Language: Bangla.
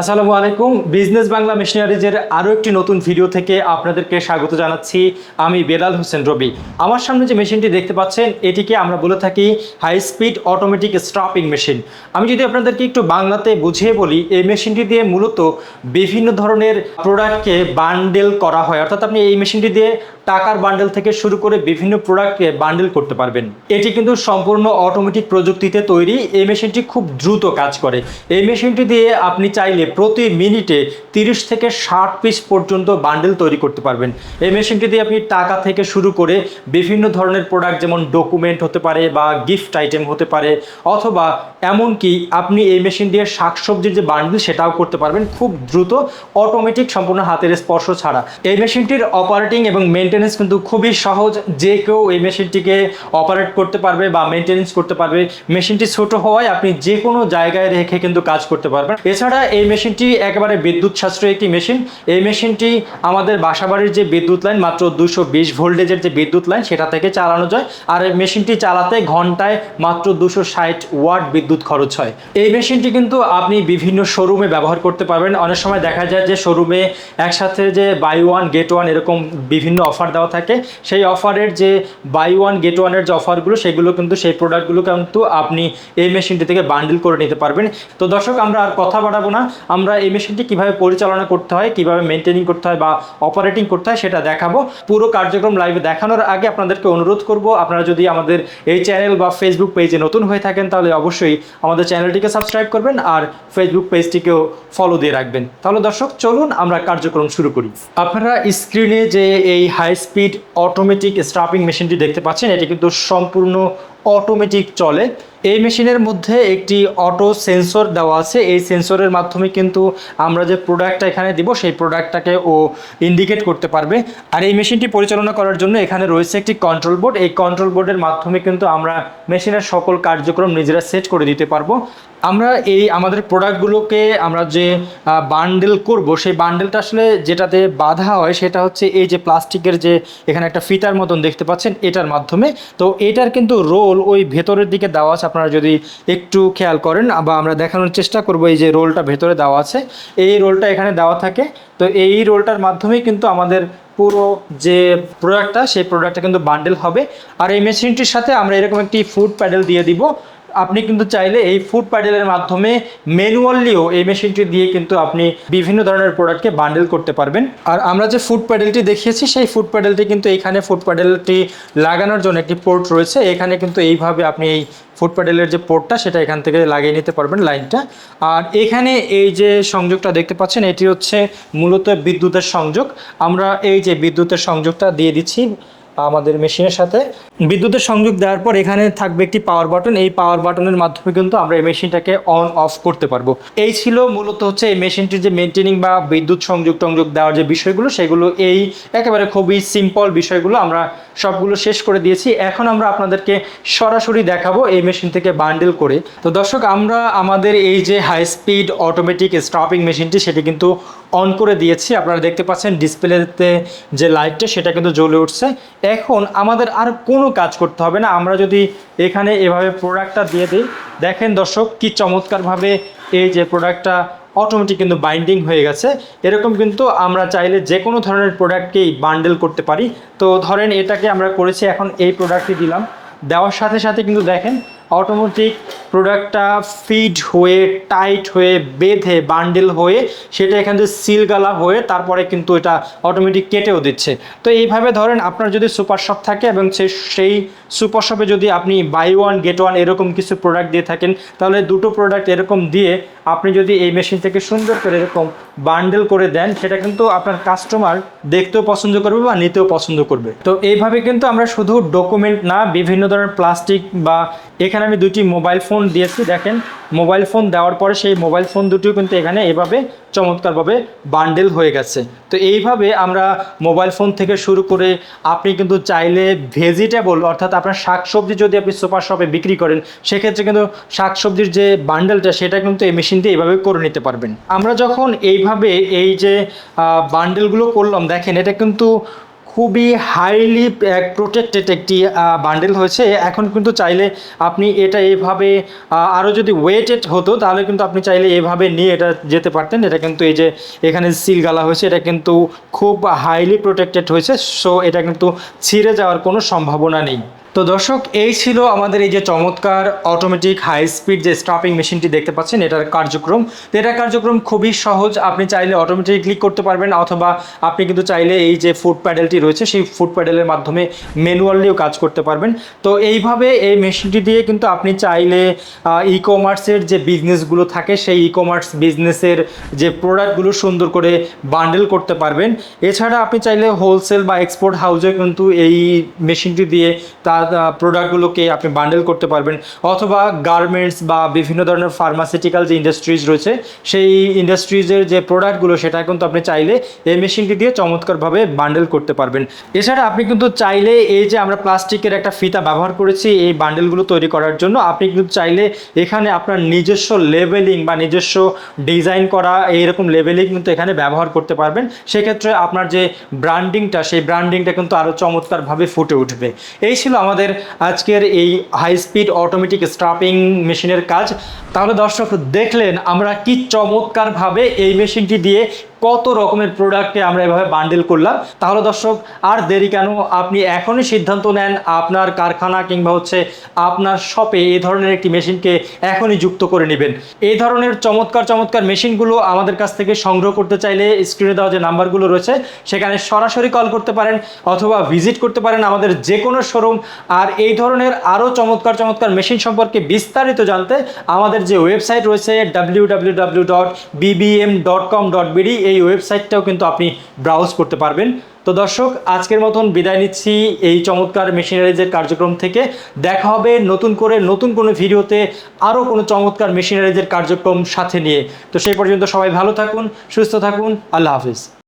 আসসালামু আলাইকুম। বিজনেস বাংলা মেশিনারিজের আরও একটি নতুন ভিডিও থেকে আপনাদেরকে স্বাগত জানাচ্ছি। আমি বেলাল হোসেন রবি। আমার সামনে যে মেশিনটি দেখতে পাচ্ছেন, এটিকে আমরা বলে থাকি high speed automatic strapping machine আমি যদি আপনাদেরকে একটু বাংলাতে বুঝিয়ে বলি, এই মেশিনটি দিয়ে মূলত বিভিন্ন ধরনের প্রোডাক্টকে বান্ডেল করা হয়। অর্থাৎ আপনি এই মেশিনটি দিয়ে টাকার বান্ডেল থেকে শুরু করে বিভিন্ন প্রোডাক্টকে বান্ডেল করতে পারবেন। এটি কিন্তু সম্পূর্ণ অটোমেটিক প্রযুক্তিতে তৈরি। এই মেশিনটি খুব দ্রুত কাজ করে। এই মেশিনটি দিয়ে আপনি চাইলে প্রতি মিনিটে তিরিশ থেকে ষাট পিস পর্যন্ত বান্ডেল তৈরি করতে পারবেন। এই মেশিনটি দিয়ে আপনি টাকা থেকে শুরু করে বিভিন্ন ধরনের প্রোডাক্ট যেমন ডকুমেন্ট হতে পারে বা গিফট আইটেম হতে পারে, অথবা এমনকি আপনি এই মেশিন দিয়ে শাকসবজির যে বান্ডেল সেটাও করতে পারবেন খুব দ্রুত অটোমেটিক সম্পূর্ণ হাতের স্পর্শ ছাড়া। এই মেশিনটির অপারেটিং এবং মেনটেনেন্স কিন্তু খুবই সহজ। যে কেউ এই মেশিনটিকে অপারেট করতে পারবে বা মেনটেনেন্স করতে পারবে মেশিনটি ছোট হওয়ায় আপনি যে কোনো জায়গায় রেখে কিন্তু কাজ করতে পারবেন। এছাড়া এই মেশিনটি একেবারে বিদ্যুৎ সাশ্রয়ী একটি মেশিন। এই মেশিনটি আমাদের বাসাবাড়ির যে বিদ্যুৎ লাইন, মাত্র দুশো বিশ ভোল্টেজের যে বিদ্যুৎ লাইন, সেটা থেকে চালানো যায়। আর এই মেশিনটি চালাতে ঘন্টায় মাত্র দুশো ষাট ওয়াট বিদ্যুৎ খরচ হয়। এই মেশিনটি কিন্তু আপনি বিভিন্ন শোরুমে ব্যবহার করতে পারবেন। অনেক সময় দেখা যায় যে শোরুমে একসাথে যে বাই ওয়ান গেট ওয়ান এরকম বিভিন্ন অফার দেওয়া থাকে। সেই অফারের যে বাই ওয়ান গেট ওয়ানের যে অফারগুলো সেগুলো কিন্তু সেই প্রোডাক্টগুলো কিন্তু আপনি এই মেশিনটি থেকে বান্ডিল করে নিতে পারবেন। তো দর্শক, আমরা আর কথা বাড়াবো না। আমরা এই মেশিনটি কীভাবে পরিচালনা করতে হয়, কীভাবে মেনটেনিং করতে হয় বা অপারেটিং করতে হয় সেটা দেখাবো। পুরো কার্যক্রম লাইভে দেখানোর আগে আপনাদেরকে অনুরোধ করব, আপনারা যদি আমাদের এই চ্যানেল বা ফেসবুক পেজে নতুন হয়ে থাকেন, তাহলে অবশ্যই আমাদের চ্যানেলটিকে সাবস্ক্রাইব করবেন আর ফেসবুক পেজটিকেও ফলো দিয়ে রাখবেন। তাহলে দর্শক, চলুন আমরা কার্যক্রম শুরু করি। আপনারা স্ক্রিনে যে এই হাই স্পিড অটোমেটিক স্ট্রাপিং মেশিনটি দেখতে পাচ্ছেন, এটি কিন্তু সম্পূর্ণ অটোমেটিক চলে। এই মেশিনের মধ্যে একটি অটো সেন্সর দেওয়া আছে। এই সেন্সরের মাধ্যমে কিন্তু আমরা যে প্রোডাক্টটা এখানে দিব, সেই প্রোডাক্টটাকে ও ইন্ডিকেট করতে পারবে। আর এই মেশিনটি পরিচালনা করার জন্য এখানে রয়েছে একটি কন্ট্রোল বোর্ড এই কন্ট্রোল বোর্ডের মাধ্যমে কিন্তু আমরা মেশিনের সকল কার্যক্রম নিজেরা সেট করে দিতে পারব। আমরা এই আমাদের প্রোডাক্টগুলোকে আমরা যে বান্ডেল করব, সেই বান্ডেলটা আসলে যেটাতে বাধা হয় সেটা হচ্ছে এই যে প্লাস্টিকের যে এখানে একটা ফিতার মতন দেখতে পাচ্ছেন, এটার মাধ্যমে। তো এটার কিন্তু রোল ওই ভেতরের দিকে দেওয়া আছে। আপনারা যদি একটু খেয়াল করেন, বা আমরা দেখানোর চেষ্টা করব এই যে রোলটা ভেতরে দেওয়া আছে। এই রোলটা এখানে দেওয়া থাকে। তো এই রোলটার মাধ্যমেই কিন্তু আমাদের পুরো যে প্রোডাক্টটা সেই প্রোডাক্টটা কিন্তু বান্ডেল হবে। আর এই মেশিনটির সাথে আমরা এরকম একটি ফুড প্যাডেল দিয়ে দিব। আপনি কিন্তু চাইলে এই ফুড প্যাডেলের মাধ্যমে ম্যানুয়ালিও এই মেশিনটি দিয়ে কিন্তু আপনি বিভিন্ন ধরনের প্রোডাক্টকে বান্ডেল করতে পারবেন। আর আমরা যে ফুড প্যাডেলটি দেখিয়েছি, সেই ফুড প্যাডেলটি কিন্তু এখানে ফুড প্যাডেলটি লাগানোর জন্য একটি পোর্ট রয়েছে। এখানে কিন্তু এইভাবে আপনি এই ফুড প্যাডেলের যে পোর্টটা সেটা এখান থেকে লাগিয়ে নিতে পারবেন লাইনটা। আর এখানে এই যে সংযোগটা দেখতে পাচ্ছেন, এটি হচ্ছে মূলত বিদ্যুতের সংযোগ। আমরা এই যে বিদ্যুতের সংযোগটা দিয়ে দিচ্ছি আমাদের মেশিনের সাথে। বিদ্যুতের সংযোগ দেওয়ার পর এখানে থাকবে একটি পাওয়ার বাটন এই পাওয়ার বাটনের মাধ্যমে কিন্তু আমরা এই মেশিনটাকে অন অফ করতে পারব। এই ছিল মূলত হচ্ছে এই মেশিনটির যে মেনটেনিং বা বিদ্যুৎ সংযোগ টংযোগ দেওয়ার যে বিষয়গুলো, সেগুলো এই একেবারে খুবই সিম্পল বিষয়গুলো আমরা সবগুলো শেষ করে দিয়েছি। এখন আমরা আপনাদেরকে সরাসরি দেখাবো এই মেশিন থেকে বান্ডেল করে। তো দর্শক, আমরা আমাদের এই যে হাই স্পিড অটোমেটিক স্টপিং মেশিনটি, সেটি কিন্তু অন করে দিয়েছি। আপনারা দেখতে পাচ্ছেন ডিসপ্লেতে যে লাইটটা সেটা কিন্তু জ্বলে উঠছে। এখন আমাদের আর কোনো কাজ করতে হবে না। আমরা যদি এখানে এভাবে প্রোডাক্টটা দিয়ে দিই, দেখেন দর্শক কি চমৎকারভাবে এই যে প্রোডাক্টটা অটোমেটিক কিন্তু বাইন্ডিং হয়ে গেছে। এরকম কিন্তু আমরা চাইলে যে কোনো ধরনের প্রোডাক্টকেই বান্ডেল করতে পারি। তো ধরেন এটাকে আমরা করেছি, এখন এই প্রোডাক্টটি দিলাম। দেওয়ার সাথে সাথে কিন্তু দেখেন অটোমেটিক প্রোডাক্টটা ফিট হয়ে, টাইট হয়ে, বেঁধে, বান্ডেল হয়ে, সেটা এখান থেকে সিলগালা হয়ে তারপরে কিন্তু এটা অটোমেটিক কেটেও দিচ্ছে। তো এইভাবে ধরেন আপনার যদি সুপার শপ থাকে এবং সেই সুপার শপে যদি আপনি বাই ওয়ান গেট ওয়ান এরকম কিছু প্রোডাক্ট দিয়ে থাকেন, তাহলে দুটো প্রোডাক্ট এরকম দিয়ে আপনি যদি এই মেশিন থেকে সুন্দর করে এরকম বান্ডেল করে দেন, সেটা কিন্তু আপনার কাস্টমার দেখতেও পছন্দ করবে বা নিতেও পছন্দ করবে। তো এইভাবে কিন্তু আমরা শুধু ডকুমেন্ট না, বিভিন্ন ধরনের প্লাস্টিক বা এখানে আমি দুটি মোবাইল ফোন দিয়েছি, দেখেন। মোবাইল ফোন দেওয়ার পরে সেই মোবাইল ফোন দুটিও কিন্তু এখানে এভাবে চমৎকারভাবে বান্ডেল হয়ে গেছে। তো এইভাবে আমরা মোবাইল ফোন থেকে শুরু করে আপনি কিন্তু চাইলে ভেজিটেবল অর্থাৎ আপনার শাকসবজি যদি আপনি সুপার শপে বিক্রি করেন, সেক্ষেত্রে কিন্তু শাকসবজির যে বান্ডেলটা সেটা কিন্তু এই মেশিন দিয়ে এইভাবে করে নিতে পারবেন। আমরা যখন এইভাবে এই যে বান্ডেলগুলো করলাম, দেখেন এটা কিন্তু খুবই হাইলি প্রোটেক্টেড একটি বান্ডেল হয়েছে। এখন কিন্তু চাইলে আপনি এটা এভাবে আরও যদি ওয়েটেড হতো, তাহলে কিন্তু আপনি চাইলে এভাবে নিয়ে এটা যেতে পারতেন। এটা কিন্তু এই যে এখানে সিল গালা হয়েছে, এটা কিন্তু খুব হাইলি প্রোটেক্টেড হয়েছে। সো এটা কিন্তু ছিঁড়ে যাওয়ার কোনো সম্ভাবনা নেই। তো দর্শক, এই ছিল আমাদের এই যে চমৎকার অটোমেটিক হাই স্পিড যে স্টপিং মেশিনটি দেখতে পাচ্ছেন, এটার কার্যক্রম। তো এটার কার্যক্রম খুবই সহজ। আপনি চাইলে অটোমেটিক ক্লিক করতে পারবেন, অথবা আপনি কিন্তু চাইলে এই যে ফুড প্যাডেলটি রয়েছে, সেই ফুড প্যাডেলের মাধ্যমে ম্যানুয়ালিও কাজ করতে পারবেন। তো এইভাবে এই মেশিনটি দিয়ে কিন্তু আপনি চাইলে ই কমার্সের যে বিজনেসগুলো থাকে, সেই ই কমার্স বিজনেসের যে প্রোডাক্টগুলো সুন্দর করে বান্ডেল করতে পারবেন। এছাড়া আপনি চাইলে হোলসেল বা এক্সপোর্ট হাউজে কিন্তু এই মেশিনটি দিয়ে তার প্রোডাক্টগুলোকে আপনি বান্ডেল করতে পারবেন, অথবা গার্মেন্টস বা বিভিন্ন ধরনের ফার্মাসিউটিক্যাল যে ইন্ডাস্ট্রিজ রয়েছে, সেই ইন্ডাস্ট্রিজের যে প্রোডাক্টগুলো সেটা কিন্তু আপনি চাইলে এই মেশিনটি দিয়ে চমৎকারভাবে বান্ডেল করতে পারবেন। এছাড়া আপনি কিন্তু চাইলে এই যে আমরা প্লাস্টিকের একটা ফিতা ব্যবহার করেছি, এই বান্ডেলগুলো তৈরি করার জন্য, আপনি কিন্তু চাইলে এখানে আপনার নিজস্ব লেভেলিং বা নিজস্ব ডিজাইন করা এইরকম লেভেলিং কিন্তু এখানে ব্যবহার করতে পারবেন। সেক্ষেত্রে আপনার যে ব্র্যান্ডিংটা সেই ব্র্যান্ডিংটা কিন্তু আরও চমৎকারভাবে ফুটে উঠবে। এই ছিল আমাদের আজকের এই হাই স্পিড অটোমেটিক স্ট্রাপিং মেশিনের কাজ। তাহলে দর্শক, দেখলেন আমরা কি চমৎকারভাবে এই মেশিনটি দিয়ে কত রকমের প্রোডাক্টে আমরা এভাবে বান্ডেল করলাম। তাহলে দর্শক, আর দেরি কেন? আপনি এখনই সিদ্ধান্ত নেন আপনার কারখানা কিংবা হচ্ছে আপনার শপে এই ধরনের একটি মেশিনকে এখনই যুক্ত করে নেবেন। এই ধরনের চমৎকার চমৎকার মেশিনগুলো আমাদের কাছ থেকে সংগ্রহ করতে চাইলে স্ক্রিনে দেওয়া যে নাম্বারগুলো রয়েছে, সেখানে সরাসরি কল করতে পারেন অথবা ভিজিট করতে পারেন আমাদের যে কোনো শোরুম আর এই ধরনের আরও চমৎকার চমৎকার মেশিন সম্পর্কে বিস্তারিত জানতে আমাদের যে ওয়েবসাইট রয়েছে W W W dot BBM dot com dot BD এই ওয়েবসাইটটাও কিন্তু আপনি ব্রাউজ করতে পারবেন। তো দর্শক, আজকের মতন বিদায় নিচ্ছি এই চমৎকার মেশিনারিজের কার্যক্রম থেকে। দেখা হবে নতুন করে নতুন কোনো ভিডিওতে আরও কোনো চমৎকার মেশিনারিজের কার্যক্রম সাথে নিয়ে। তো সেই পর্যন্ত সবাই ভালো থাকুন, সুস্থ থাকুন, আল্লাহ হাফিজ।